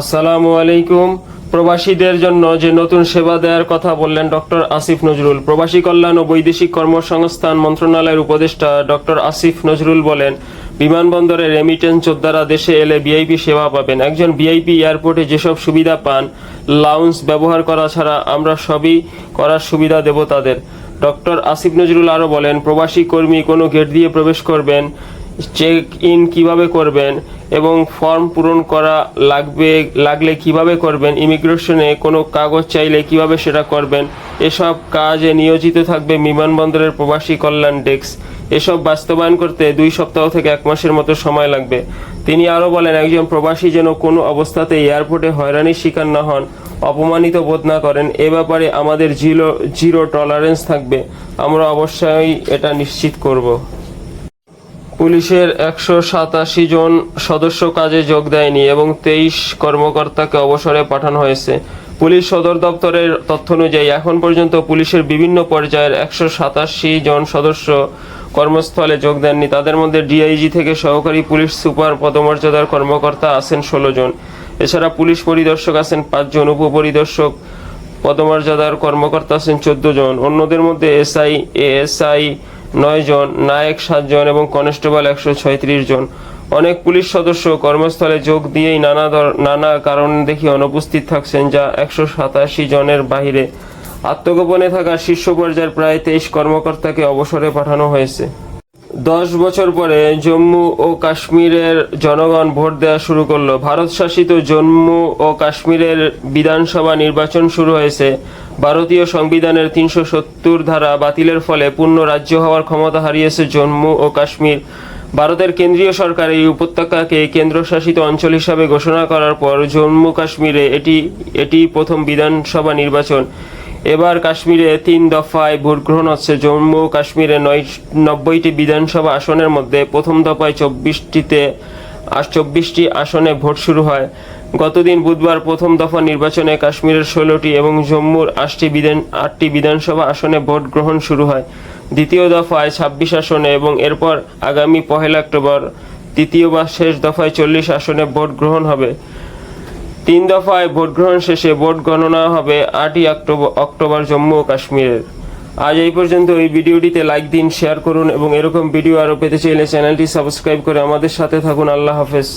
আসসালামু আলাইকুম। প্রবাসীদের জন্য যে নতুন সেবা দেওয়ার কথা বললেন ডক্টর আসিফ নজরুল। প্রবাসী কল্যাণ ও বৈদেশিক কর্মসংস্থান মন্ত্রণালয়ের উপদেষ্টা ডক্টর আসিফ নজরুল বলেন বিমানবন্দরে রেমিটেন্স যোদ্ধারা দেশে এলে ভিআইপি সেবা পাবেন। একজন ভিআইপি এয়ারপোর্টে যেসব সুবিধা পান লাউন্স ব্যবহার করা ছাড়া আমরা সবই করার সুবিধা দেব তাদের। ডক্টর আসিফ নজরুল আরও বলেন, প্রবাসী কর্মী কোনো গেট দিয়ে প্রবেশ করবেন চেক ইন কীভাবে করবেন এবং ফর্ম পূরণ করা লাগবে, লাগলে কীভাবে করবেন ইমিগ্রেশনে কোনো কাগজ চাইলে কীভাবে সেটা করবেন, এসব কাজে নিয়োজিত থাকবে বিমানবন্দরের প্রবাসী কল্যাণ ডেস্ক। এসব বাস্তবায়ন করতে দুই সপ্তাহ থেকে এক মাসের মতো সময় লাগবে। তিনি আরও বলেন, একজন প্রবাসী যেন কোনো অবস্থাতে এয়ারপোর্টে হয়রানির শিকার না হন, অপমানিত বোধ না করেন, এ ব্যাপারে আমাদের জিরো জিরো টলারেন্স থাকবে। আমরা অবশ্যই এটা নিশ্চিত করব। পুলিশের একশো সাতাশি জন সদস্য কাজে যোগ দেয়নি এবং তেইশ কর্মকর্তাকে অবসরে পাঠানো হয়েছে। পুলিশ সদর দপ্তরের তথ্য অনুযায়ী, এখন পর্যন্ত পুলিশের বিভিন্ন পর্যায়ের একশো সাতাশি জন সদস্য কর্মস্থলে যোগ দেননি। তাদের মধ্যে ডিআইজি থেকে সহকারী পুলিশ সুপার পদমর্যাদার কর্মকর্তা আছেন ষোলো জন। এছাড়া পুলিশ পরিদর্শক আছেন পাঁচজন, উপপরিদর্শক পদমর্যাদার কর্মকর্তা আছেন চোদ্দ জন। অন্যদের মধ্যে এসআই, এএসআই নয় জন, নায়ক সাতজন এবং কনস্টেবল একশো ছয়ত্রিশ জন। অনেক পুলিশ সদস্য কর্মস্থলে যোগ দিয়েই নানা নানা কারণ দেখি অনুপস্থিত থাকছেন যা একশো সাতাশি জনের বাহিরে। আত্মগোপনে থাকা শীর্ষ পর্যায়ের প্রায় তেইশ কর্মকর্তাকে অবসরে পাঠানো হয়েছে। দশ বছর পরে জম্মু ও কাশ্মীরের জনগণ ভোট দেওয়া শুরু করল। ভারত শাসিত জম্মু ও কাশ্মীরের বিধানসভা নির্বাচন শুরু হয়েছে। ভারতীয় সংবিধানের তিনশো সত্তর ধারা বাতিলের ফলে পূর্ণ রাজ্য হওয়ার ক্ষমতা হারিয়েছে জম্মু ও কাশ্মীর। ভারতের কেন্দ্রীয় সরকার এই উপত্যকাকে কেন্দ্রশাসিত অঞ্চল হিসাবে ঘোষণা করার পর জম্মু কাশ্মীরে এটি এটি প্রথম বিধানসভা নির্বাচন। এবার কাশ্মীরে তিন দফায় ভোট গ্রহণ হচ্ছে। জম্মু কাশ্মীরে নয় নব্বইটি বিধানসভা আসনের মধ্যে প্রথম দফায় চব্বিশটিতে আর চব্বিশটি আসনে ভোট শুরু হয়। গতদিন বুধবার প্রথম দফা নির্বাচনে কাশ্মীরের ষোলোটি এবং জম্মুর আটটি বিধান আটটি বিধানসভা আসনে ভোট গ্রহণ শুরু হয়। দ্বিতীয় দফায় ছাব্বিশ আসনে এবং এরপর আগামী পহেলা অক্টোবর তৃতীয় বা শেষ দফায় চল্লিশ আসনে ভোট গ্রহণ হবে। তিন দফায় ভোট গ্রহণ শেষে ভোট গণনা হবে আটই অক্টোবর অক্টোবর জম্মু ও কাশ্মীরের। আজ এই পর্যন্ত এই ভিডিওটিতে লাইক দিন, শেয়ার করুন এবং এরকম ভিডিও আরও পেতে চাইলে চ্যানেলটি সাবস্ক্রাইব করে আমাদের সাথে থাকুন। আল্লাহ হাফেজ।